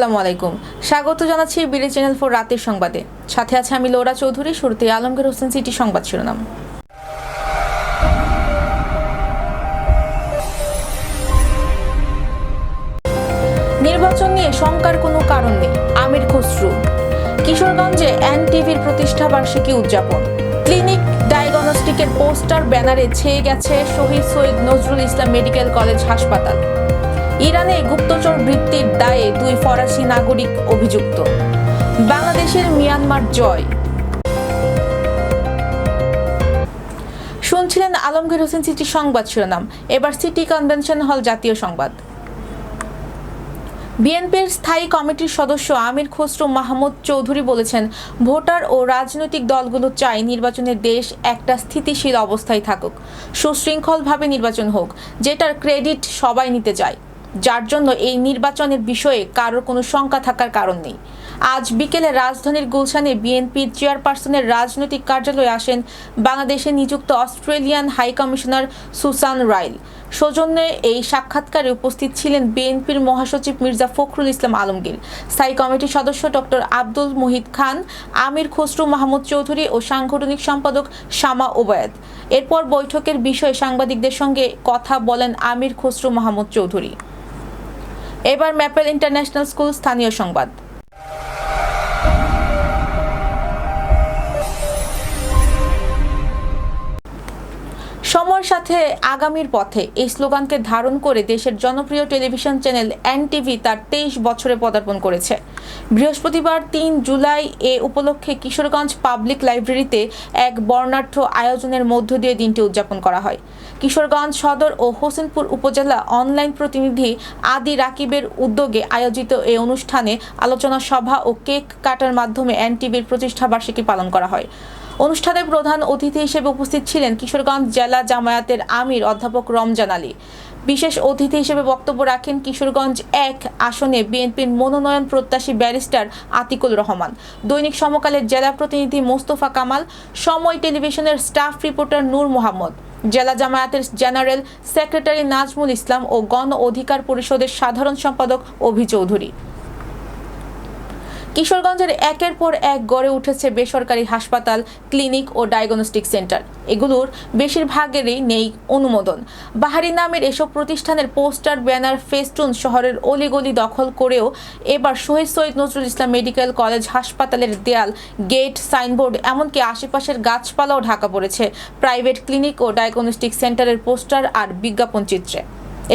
আসসালামু আলাইকুম। স্বাগত জানাচ্ছি বিডি চ্যানেল ফোর রাতের সংবাদে। সাথে আছে আমি লোরা চৌধুরী, শুরুতে আলমগীর হোসেন সিটি সংবাদ শিরোনাম। নির্বাচন নিয়ে শঙ্কার কোনো কারণ নেই, আমির খসরু। কিশোরগঞ্জে এন টিভির প্রতিষ্ঠা বার্ষিকী উদযাপন। ক্লিনিক ডায়াগনস্টিকের পোস্টার, ব্যানারে ছেয়ে গেছে শহীদ সৈয়দ নজরুল ইসলাম মেডিকেল কলেজ হাসপাতাল। ইরানে গুপ্তচর বৃত্তির দায়ে দুই ফরাসি নাগরিক অভিযুক্ত। বাংলাদেশের মিয়ানমার জয়। শুনছিলেন আলমগীর হোসেন সিটি সংবাদ শিরোনাম। এবার সিটি কনভেনশন হল জাতীয় সংবাদ। বিএনপির স্থায়ী কমিটির সদস্য আমির খসরু মাহমুদ চৌধুরী বলেছেন, ভোটার ও রাজনৈতিক দলগুলো চায় নির্বাচনের দেশ একটা স্থিতিশীল অবস্থায় থাকুক। সুশৃঙ্খলভাবে নির্বাচন হোক, যেটার ক্রেডিট সবাই নিতে চায়। যার জন্য এই নির্বাচনের বিষয়ে কারোর কোনো শঙ্কা থাকার কারণ নেই। আজ বিকেলে রাজধানীর গুলশানে বিএনপির চেয়ারপারসনের রাজনৈতিক কার্যালয়ে আসেন বাংলাদেশে নিযুক্ত Australian high commissioner Susan Ryle. সৌজন্যে এই সাক্ষাৎকারে উপস্থিত ছিলেন বিএনপির মহাসচিব মির্জা ফখরুল ইসলাম আলমগীর, স্থায়ী কমিটির সদস্য ডক্টর আব্দুল মুহিত খান, আমির খসরু মাহমুদ চৌধুরী ও সাংগঠনিক সম্পাদক শামা ওবায়দ। এরপর বৈঠকের বিষয়ে সাংবাদিকদের সঙ্গে কথা বলেন আমির খসরু মাহমুদ চৌধুরী। এবার ম্যাপেল ইন্টারন্যাশনাল স্কুল স্থানীয় সংবাদ। সময়ের সাথে আগামীর পথে এই স্লোগানকে ধারণ করে দেশের জনপ্রিয় টেলিভিশন চ্যানেল এনটিভি তার তেইশ বছরে পদার্পণ করেছে। বৃহস্পতিবার তিন জুলাই এ উপলক্ষে কিশোরগঞ্জ পাবলিক লাইব্রেরিতে এক বর্ণাঢ্য আয়োজনের মধ্য দিয়ে দিনটি উদযাপন করা হয়। কিশোরগঞ্জ সদর ও হোসেনপুর উপজেলা অনলাইন প্রতিনিধি আদি রাকিবের উদ্যোগে আয়োজিত এই অনুষ্ঠানে আলোচনা সভা ও কেক কাটার মাধ্যমে এনটিভির প্রতিষ্ঠা বার্ষিকী পালন করা হয়। অনুষ্ঠানে প্রধান অতিথি হিসেবে উপস্থিত ছিলেন কিশোরগঞ্জ জেলা জামায়াতের আমির অধ্যাপক রমজান আলী। বিশেষ অতিথি হিসেবে বক্তব্য রাখেন কিশোরগঞ্জ এক আসনে বিএনপির মনোনয়ন প্রত্যাশী ব্যারিস্টার আতিকুল রহমান, দৈনিক সমকালের জেলা প্রতিনিধি মোস্তফা কামাল, সময় টেলিভিশনের স্টাফ রিপোর্টার নূর মোহাম্মদ, জেলা জামায়াতের জেনারেল সেক্রেটারি নাজমুল ইসলাম ও গণ অধিকার পরিষদের সাধারণ সম্পাদক অভি চৌধুরী। কিশোরগঞ্জের একের পর এক গড়ে উঠেছে বেসরকারি হাসপাতাল, ক্লিনিক ও ডায়াগনস্টিক সেন্টার। এগুলোর বেশিরভাগেরই নেই অনুমোদন। বাহারি নামের এসব প্রতিষ্ঠানের পোস্টার, ব্যানার, ফেস্টুন শহরের অলিগলি দখল করেও এবার শহীদ সৈয়দ নজরুল ইসলাম মেডিকেল কলেজ হাসপাতালের দেয়াল, গেট, সাইনবোর্ড এমনকি আশেপাশের গাছপালাও ঢাকা পড়েছে। প্রাইভেট ক্লিনিক ও ডায়াগনস্টিক সেন্টারের পোস্টার আর বিজ্ঞাপন চিত্রে।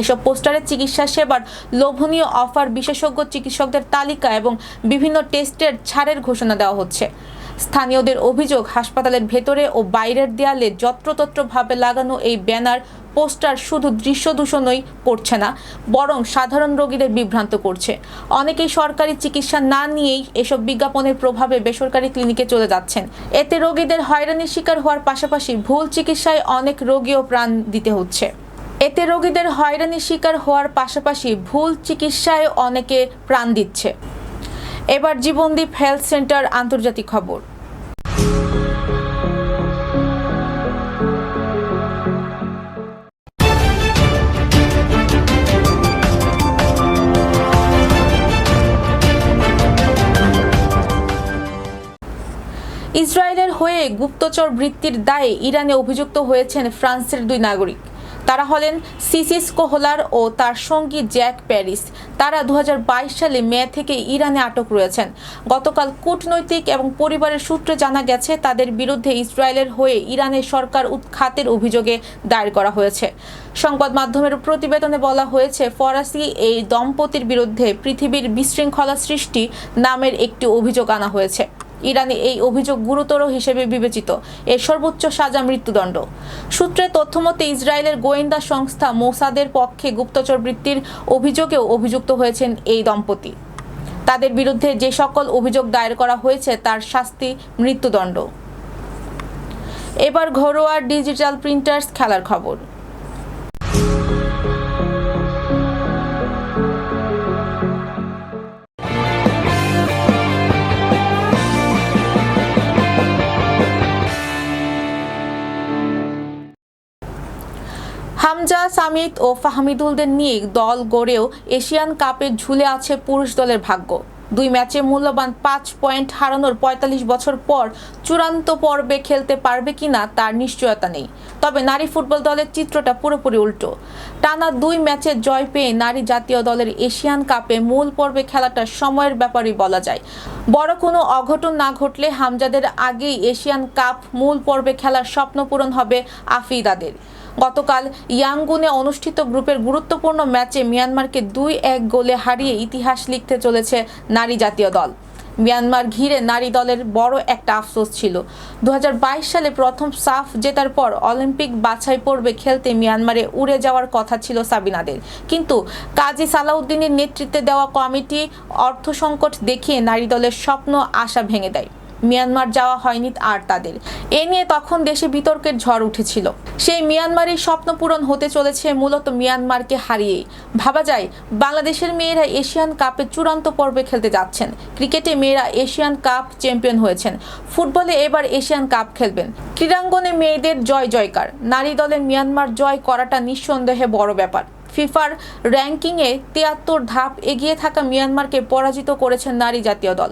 এসব পোস্টারে চিকিৎসা সেবার লোভনীয় অফার বিশেষজ্ঞ চিকিৎসকদের তালিকা এবং বিভিন্ন টেস্টের ছাড়ের ঘোষণা দেওয়া হচ্ছে। স্থানীয়দের অভিযোগ, হাসপাতালের ভেতরে ও বাইরের দেয়ালে যত্রতত্রভাবে লাগানো এই ব্যানার, পোস্টার শুধু দৃশ্য দূষণই করছে না, বরং সাধারণ রোগীদের বিভ্রান্ত করছে। অনেকেই সরকারি চিকিৎসা না নিয়েই এসব বিজ্ঞাপনের প্রভাবে বেসরকারি ক্লিনিকে চলে যাচ্ছেন। এতে রোগীদের হয়রানির শিকার হওয়ার পাশাপাশি ভুল চিকিৎসায় অনেক রোগীও প্রাণ দিতে হচ্ছে। এতে রোগীদের হয়রানির শিকার হওয়ার পাশাপাশি ভুল চিকিৎসায় অনেকে প্রাণ দিচ্ছে। এবার জীবনদীপ হেলথ সেন্টার আন্তর্জাতিক খবর। ইসরায়েলের হয়ে গুপ্তচর বৃত্তির দায়ে ইরানে অভিযুক্ত হয়েছেন ফ্রান্সের দুই নাগরিক। তারা হলেন সিসিস কোহলার ও তার সঙ্গী জ্যাক প্যারিস। তারা দু হাজার বাইশ সালে মে থেকে ইরানে আটক রয়েছেন। গতকাল কূটনৈতিক এবং পরিবারের সূত্রে জানা গেছে, তাদের বিরুদ্ধে ইসরায়েলের হয়ে ইরানের সরকার উৎখাতের অভিযোগে দায়ের করা হয়েছে। সংবাদ মাধ্যমের প্রতিবেদনে বলা হয়েছে, ফরাসি এই দম্পতির বিরুদ্ধে পৃথিবীর বিশৃঙ্খলা সৃষ্টি নামের একটি অভিযোগ আনা হয়েছে। ইরানে এই অভিযোগ গুরুতর হিসেবে বিবেচিত। এর সর্বোচ্চ সাজা মৃত্যুদণ্ড। সূত্রে তথ্যমতে ইসরায়েলের গোয়েন্দা সংস্থা মোসাদের পক্ষে গুপ্তচর বৃত্তির অভিযোগেও অভিযুক্ত হয়েছেন এই দম্পতি। তাদের বিরুদ্ধে যে সকল অভিযোগ দায়ের করা হয়েছে, তার শাস্তি মৃত্যুদণ্ড। এবার ঘরোয়া ডিজিটাল প্রিন্টার্স খেলার খবর। হামজা সামিত ও ফাহমিদুলদের নিয়ে দল গড়েও এশিয়ান কাপে ঝুলে আছে পুরুষ দলের ভাগ্য। দুই ম্যাচে মূল্যবান পাঁচ পয়েন্ট হারানোর পঁয়তাল্লিশ বছর পর চূড়ান্ত পর্বে খেলতে পারবে কিনা তার নিশ্চয়তা নেই। তবে নারী ফুটবল দলের চিত্রটা পুরোপুরি উল্টো। টানা দুই ম্যাচে জয় পেয়ে নারী জাতীয় দলের এশিয়ান কাপে মূল পর্বে খেলাটা সময়ের ব্যাপারই বলা যায়। বড় কোনো অঘটন না ঘটলে হামজাদের আগেই এশিয়ান কাপ মূল পর্বে খেলার স্বপ্ন পূরণ হবে আফিদাদের গতকাল ইয়াঙ্গুনে অনুষ্ঠিত গ্রুপের গুরুত্বপূর্ণ ম্যাচে মিয়ানমারকে দুই এক গোলে হারিয়ে ইতিহাস লিখতে চলেছে নারী জাতীয় দল। মিয়ানমার ঘিরে নারী দলের বড় একটা আফসোস ছিল। দু হাজার বাইশ সালে প্রথম সাফ জেতার পর অলিম্পিক বাছাই পর্বে খেলতে মিয়ানমারে উড়ে যাওয়ার কথা ছিল সাবিনাদের। কিন্তু কাজী সালাউদ্দিনের নেতৃত্বে দেওয়া কমিটি অর্থ সংকট দেখিয়ে নারী দলের স্বপ্ন আশা ভেঙে দেয়। মিয়ানমার যাওয়া হয়নি আর তাদের। এ নিয়ে তখন দেশে বিতর্কের ঝড় উঠেছিল। সেই মিয়ানমারের স্বপ্ন পূরণ হতে চলেছে মূলত মিয়ানমারকে হারিয়েই। ভাবা যায়, বাংলাদেশের মেয়েরা এশিয়ান কাপে চূড়ান্ত পর্বে খেলতে যাচ্ছেন। ক্রিকেটে মেয়েরা এশিয়ান কাপ চ্যাম্পিয়ন হয়েছেন। ফুটবলে এবার এশিয়ান কাপ খেলবেন। ক্রীড়াঙ্গনে মেয়েদের জয় জয়কার। নারী দলে মিয়ানমার জয় করাটা নিঃসন্দেহে বড় ব্যাপার। ফিফার র্যাঙ্কিংয়ে তিয়াত্তর ধাপ এগিয়ে থাকা মিয়ানমারকে পরাজিত করেছেন নারী জাতীয় দল।